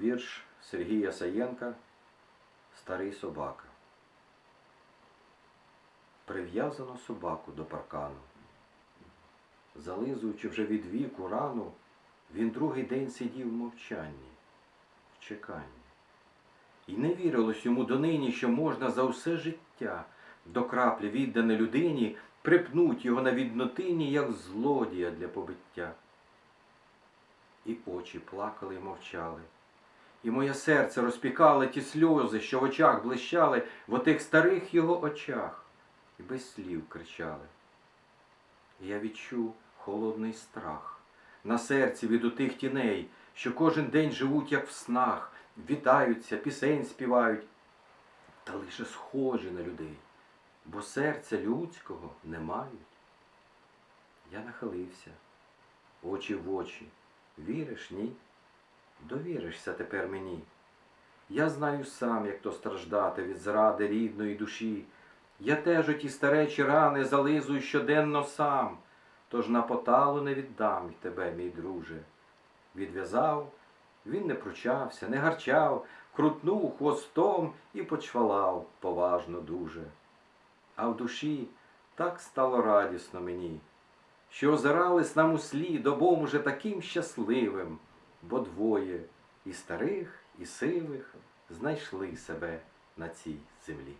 Вірш Сергія Саєнка Старий собака. Прив'язано собаку до паркану. Зализуючи вже від віку рану, він другий день сидів в мовчанні, в чеканні. І не вірилось йому донині, що можна за все життя до краплі віддане людині припнуть його на віднотині, як злодія для побиття. І очі плакали й мовчали. І моє серце розпікали ті сльози, що в очах блищали, в отих старих його очах, і без слів кричали. І я відчув холодний страх на серці від отих тіней, що кожен день живуть, як в снах, вітаються, пісень співають, та лише схожі на людей, бо серця людського не мають. Я нахилився, очі в очі. Віриш, ні? Довіришся тепер мені. Я знаю сам, як то страждати від зради рідної душі. Я теж оті старечі рани зализую щоденно сам, тож на поталу не віддам й тебе, мій друже. Відв'язав, він не пручався, не гарчав, крутнув хвостом і почвалав поважно дуже. А в душі так стало радісно мені, що озирались нам услід обом уже таким щасливим, бо двоє і старих, і сивих знайшли себе на цій землі.